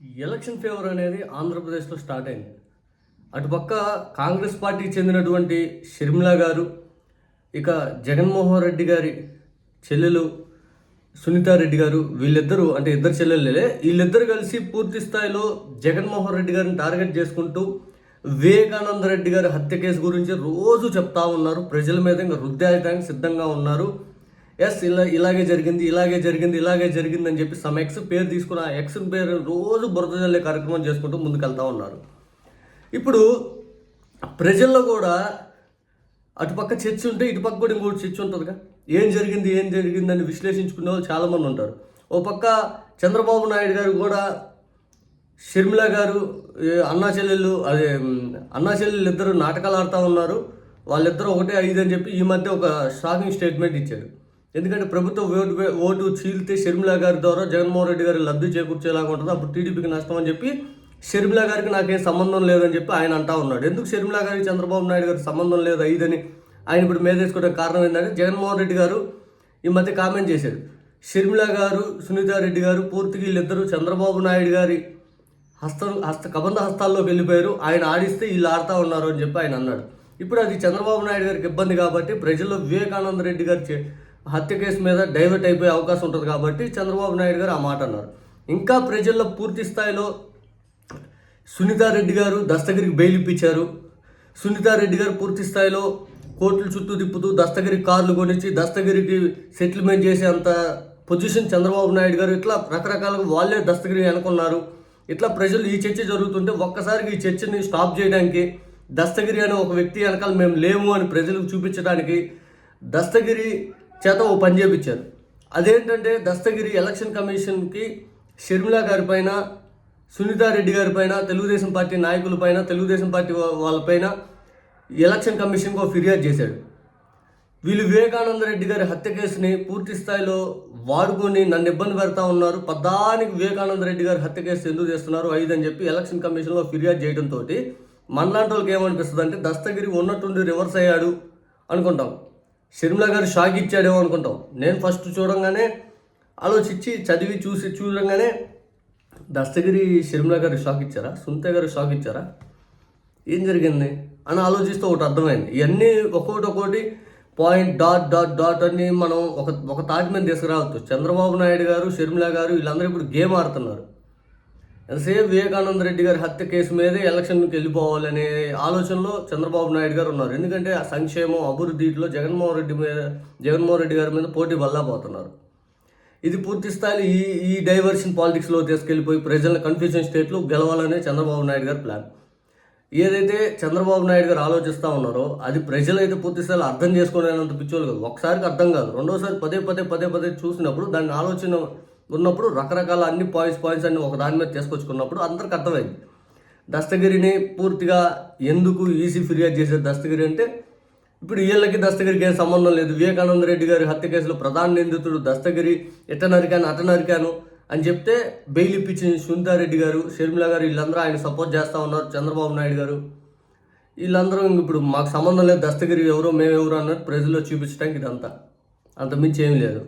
Election favour అనేది ఆంధ్రప్రదేశ్లో start అయింది. అటుపక్క కాంగ్రెస్ పార్టీకి చెందినటువంటి షర్మిల గారు ఇక జగన్మోహన్ రెడ్డి గారి చెల్లెలు సునీతారెడ్డి గారు వీళ్ళిద్దరూ అంటే ఇద్దరు చెల్లెళ్ళే వీళ్ళిద్దరు కలిసి పూర్తి స్థాయిలో జగన్మోహన్ రెడ్డి గారిని టార్గెట్ చేసుకుంటూ వివేకానంద రెడ్డి గారి హత్య కేసు గురించి రోజు చెప్తా ఉన్నారు. ప్రజల మీద ఇంకా వృద్ధాయుతానికి సిద్ధంగా ఉన్నారు. ఎస్ ఇలా ఇలాగే జరిగింది ఇలాగే జరిగింది ఇలాగే జరిగింది అని చెప్పి సమ్ ఎక్స్ పేరు తీసుకుని ఆ ఎక్స్ పేరు రోజు బురద జల్లే కార్యక్రమం చేసుకుంటూ ముందుకెళ్తా ఉన్నారు. ఇప్పుడు ప్రజల్లో కూడా అటుపక్క చర్చ ఉంటే ఇటుపక్క కూడా ఇంకోటి చర్చ ఉంటుందిగా. ఏం జరిగింది ఏం జరిగింది అని విశ్లేషించుకునే వాళ్ళు చాలామంది ఉంటారు. ఓ పక్క చంద్రబాబు నాయుడు గారు కూడా షర్మిల గారు అన్నా చెల్లెళ్ళు అదే అన్నా చెల్లెళ్ళు ఇద్దరు నాటకాలు ఆడుతూ ఉన్నారు. వాళ్ళిద్దరూ ఒకటే ఐదు అని చెప్పి ఈ మధ్య ఒక షాకింగ్ స్టేట్మెంట్ ఇచ్చాడు ఎందుకంటే ప్రభుత్వ ఓటు ఓటు చీలితే షర్మిలా గారి ద్వారా జగన్మోహన్ రెడ్డి గారి లబ్ధి చేకూర్చేలాగా ఉంటుంది. అప్పుడు టీడీపీకి నష్టం అని చెప్పి షర్మిలా గారికి నాకేం సంబంధం లేదని చెప్పి ఆయన అంటా ఉన్నాడు. ఎందుకు షర్మిలా గారికి చంద్రబాబు నాయుడు గారికి సంబంధం లేదు ఐదని ఆయన ఇప్పుడు మేదేసుకోవడం కారణం ఏంటంటే జగన్మోహన్ రెడ్డి గారు ఈ మధ్య కామెంట్ చేశారు. షర్మిల గారు సునీతారెడ్డి గారు పూర్తిగా వీళ్ళిద్దరూ చంద్రబాబు నాయుడు గారి హస్తం హస్త కబంధ హస్తాల్లోకి వెళ్ళిపోయారు. ఆయన ఆడిస్తే వీళ్ళు ఆడుతూ ఉన్నారు అని చెప్పి ఆయన అన్నాడు. ఇప్పుడు అది చంద్రబాబు నాయుడు గారికి ఇబ్బంది కాబట్టి ప్రజల్లో వివేకానంద రెడ్డి గారు చే- హత్య కేసు మీద డైవర్ట్ అయిపోయే అవకాశం ఉంటుంది కాబట్టి చంద్రబాబు నాయుడు గారు ఆ మాట అన్నారు. ఇంకా ప్రజల్లో పూర్తి స్థాయిలో సునీతారెడ్డి గారు దస్తగిరికి బెయిల్ ఇప్పించారు. సునీతారెడ్డి గారు పూర్తి స్థాయిలో కోర్టుల చుట్టూ తిప్పుతూ దస్తగిరి కార్లు కొనిచ్చి దస్తగిరికి సెటిల్మెంట్ చేసే అంత పొజిషన్ చంద్రబాబు నాయుడు గారు ఇట్లా రకరకాలుగా వాళ్ళే దస్తగిరి అనుకున్నారు. ఇట్లా ప్రజలు ఈ చర్చ జరుగుతుంటే ఒక్కసారికి ఈ చర్చని స్టాప్ చేయడానికి దస్తగిరి అనే ఒక వ్యక్తి వెనకాల మేము లేము అని ప్రజలకు చూపించడానికి దస్తగిరి చేత ఓ పని చేపించారు. అదేంటంటే దస్తగిరి ఎలక్షన్ కమిషన్కి షర్మిల గారి పైన సునీతారెడ్డి గారి పైన తెలుగుదేశం పార్టీ నాయకుల పైన తెలుగుదేశం పార్టీ వాళ్ళపైన ఎలక్షన్ కమిషన్కి ఒక ఫిర్యాదు చేశాడు. వీళ్ళు వివేకానంద రెడ్డి గారి హత్య కేసుని పూర్తి స్థాయిలో వాడుకొని నన్ను ఇబ్బంది పెడతా ఉన్నారు. పద్దానికి వివేకానంద రెడ్డి గారి హత్య కేసు ఎందుకు చేస్తున్నారు ఐదు అని చెప్పి ఎలక్షన్ కమిషన్లో ఫిర్యాదు చేయడంతో మనలాంటి వాళ్ళకి ఏమనిపిస్తుంది అంటే దస్తగిరి ఉన్నట్టుండి రివర్స్ అయ్యాడు అనుకుంటాం. షర్మిల గారు షాక్ ఇచ్చాడేమో అనుకుంటాం. నేను ఫస్ట్ చూడంగానే ఆలోచించి చదివి చూసి చూడంగానే దస్తగిరి షర్మిల గారు షాక్ ఇచ్చారా? సునీత గారు షాక్ ఇచ్చారా? ఏం జరిగింది? అని ఆలోచిస్తే ఒకటి అర్థమైంది. ఇవన్నీ ఒక్కొక్కటి ఒక్కొక్కటి పాయింట్ డాట్ డాట్ డాట్ అని మనం ఒక ఒక తాటి మీద తీసుకురావచ్చు చంద్రబాబు నాయుడు గారు షర్మిల గారు వీళ్ళందరూ ఇప్పుడు గేమ్ ఆడుతున్నారు. ఎంతసేపు వివేకానంద రెడ్డి గారి హత్య కేసు మీదే ఎలక్షన్కి వెళ్ళిపోవాలనే ఆలోచనలో చంద్రబాబు నాయుడు గారు ఉన్నారు. ఎందుకంటే ఆ సంక్షేమం అభివృద్ధిలో జగన్మోహన్ రెడ్డి మీద జగన్మోహన్ రెడ్డి గారి మీద పోటీ వల్లబోతున్నారు. ఇది పూర్తి స్థాయిలో ఈ ఈ డైవర్షన్ పాలిటిక్స్లో తీసుకెళ్ళిపోయి ప్రజలను కన్ఫ్యూజన్ స్టేట్లో గెలవాలనే చంద్రబాబు నాయుడు గారి ప్లాన్. ఏదైతే చంద్రబాబు నాయుడు గారు ఆలోచిస్తూ ఉన్నారో అది ప్రజలైతే పూర్తి స్థాయిలో అర్థం చేసుకునేంత పిచ్చోళ్ళు కాదు. ఒకసారికి అర్థం కాదు. రెండోసారి పదే పదే పదే పదే చూసినప్పుడు దాన్ని ఆలోచన ఉన్నప్పుడు రకరకాల అన్ని పాయింట్స్ పాయింట్స్ అన్ని ఒక దాని మీద తీసుకొచ్చుకున్నప్పుడు అందరికి అర్థమైంది. దస్తగిరిని పూర్తిగా ఎందుకు ఈసీ ఫిర్యాదు చేసే దస్తగిరి అంటే ఇప్పుడు వీళ్ళకి దస్తగిరికి ఏం సంబంధం లేదు. వివేకానంద రెడ్డి గారి హత్య కేసులో ప్రధాన నిందితుడు దస్తగిరి ఎట్ట నరికాను అట నరికాను అని చెప్తే బెయిల్ ఇప్పించిన సునీతారెడ్డి గారు షర్మిల గారు వీళ్ళందరూ ఆయన సపోర్ట్ చేస్తూ ఉన్నారు చంద్రబాబు నాయుడు గారు. వీళ్ళందరూ ఇప్పుడు మాకు సంబంధం లేదు దస్తగిరి ఎవరో మేము ఎవరు అన్నట్టు ప్రజల్లో చూపించడానికి ఇదంతా. అంత మించి ఏం లేదు.